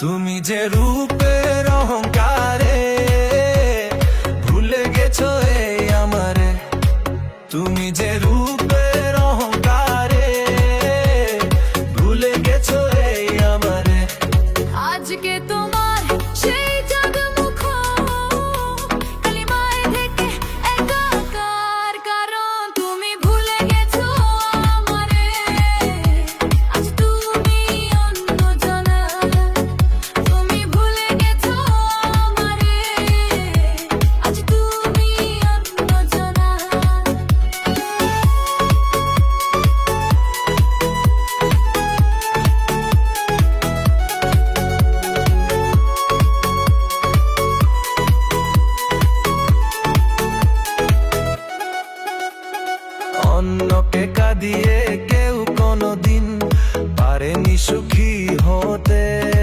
তুমি যে রূপ স্বপ্নকে কাঁদিয়ে কেউ কোনো দিন পারেনি সুখী হতে।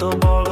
The ball.